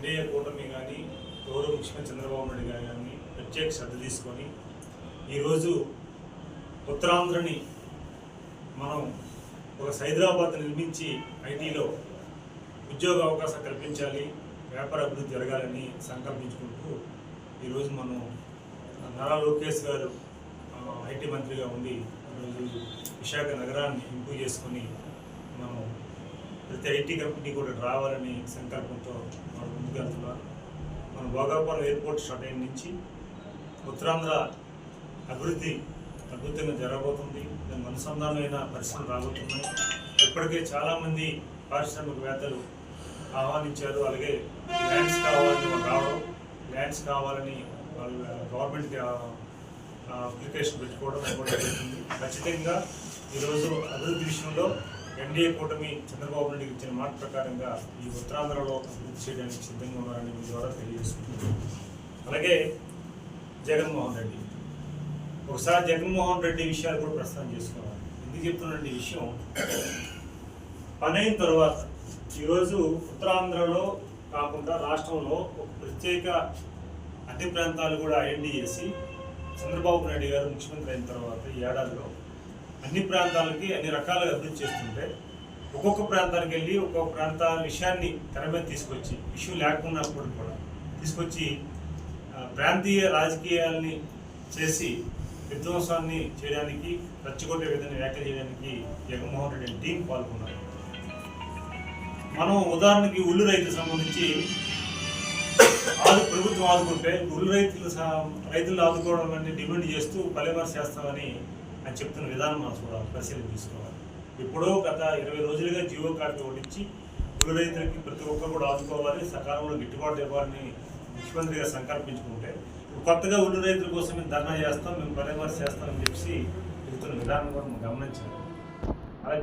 NDA కూటమి కానీ గౌరవ ముఖ్యమంత్రి చంద్రబాబు నాయుడు గారు కానీ ప్రత్యేక శ్రద్ధ తీసుకొని ఈరోజు ఉత్తరాంధ్రని మనం ఒక హైదరాబాద్ నిర్మించి ఐటీలో ఉద్యోగ అవకాశం కల్పించాలి వ్యాపార అభివృద్ధి జరగాలని సంకల్పించుకుంటూ ఈరోజు మనం నారా లోకేష్ గారు ఐటీ మంత్రిగా ఉండి ఈరోజు విశాఖ నగరాన్ని ఇంప్రూవ్ చేసుకొని మనం ప్రతి ఐటీ కంపెనీ కూడా రావాలని సంకల్పంతో మనం ముందుకెళ్తున్నారు మన భోగాపురం ఎయిర్పోర్ట్ స్టార్ట్ అయిన నుంచి ఉత్తరాంధ్ర అభివృద్ధి అద్భుతంగా జరగబోతుంది. దానికి అనుసంధానమైన పరిశ్రమలు రాబోతున్నాయి. ఇప్పటికే చాలామంది పారిశ్రామికవేత్తలు ఆహ్వానించారు. అలాగే ల్యాండ్స్ కావాలని రావడం ల్యాండ్స్ కావాలని వాళ్ళు గవర్నమెంట్కి అప్లికేషన్ పెట్టుకోవడం కూడా జరుగుతుంది. ఖచ్చితంగా ఈరోజు అభివృద్ధి విషయంలో ఎన్డీఏ కూటమి చంద్రబాబు నాయుడు ఇచ్చిన మాట ప్రకారంగా ఈ ఉత్తరాంధ్రలో అభివృద్ధి చేయడానికి సిద్ధంగా ఉన్నారని మీ ద్వారా తెలియజేసుకుంటున్నాను. అలాగే జగన్మోహన్ రెడ్డి. ఒకసారి జగన్మోహన్ రెడ్డి విషయాలు కూడా ప్రస్తావన చేసుకోవాలి. ఎందుకు చెప్తున్నటువంటి విషయం పని అయిన తర్వాత ఈరోజు ఉత్తరాంధ్రలో కాకుండా రాష్ట్రంలో ఒక ప్రత్యేక అన్ని ప్రాంతాలు కూడా ఐఎండి చేసి చంద్రబాబు నాయుడు గారు ముఖ్యమంత్రి అయిన తర్వాత ఈ ఏడాదిలో అన్ని ప్రాంతాలకి అన్ని రకాలుగా అభివృద్ధి చేస్తుంటే ఒక్కొక్క ప్రాంతానికి వెళ్ళి ఒక్కొక్క ప్రాంత విషయాన్ని తెర మీద తీసుకొచ్చి ఇష్యూ లేకున్నప్పుడు కూడా తీసుకొచ్చి ప్రాంతీయ రాజకీయాల్ని చేసి విధ్వంసాన్ని చేయడానికి రచ్చగొట్టే విధంగా వ్యాఖ్యలు చేయడానికి జగన్మోహన్ రెడ్డి టీం పాల్గొన్నారు. మనం ఉదాహరణకి ఉల్లు రైతు సంబంధించి ఆదు ప్రభుత్వం ఆదుకుంటే ఉల్లు రైతులు రైతులు ఆదుకోవడం అనేది డిమాండ్ చేస్తూ పల్లెమారు చేస్తామని అని చెప్తున్న విధానం మనం చూడాలి పరిశీలన తీసుకోవాలి ఎప్పుడో గత ఇరవై రోజులుగా జియో కార్డు ఓడించి గురు రైతులకి ప్రతి ఒక్కరు కూడా ఆదుకోవాలి సకాలంలో గిట్టుబాటు ఇవ్వాలని ముఖ్యమంత్రి గారు సంకల్పించుకుంటే కొత్తగా ఉల్లు రైతుల కోసం మేము ధర్నా చేస్తాం మేము పల్లెమారు చేస్తామని చెప్పి వెళ్తున్న విధానం కూడా మనం గమనించాలి. అలాగే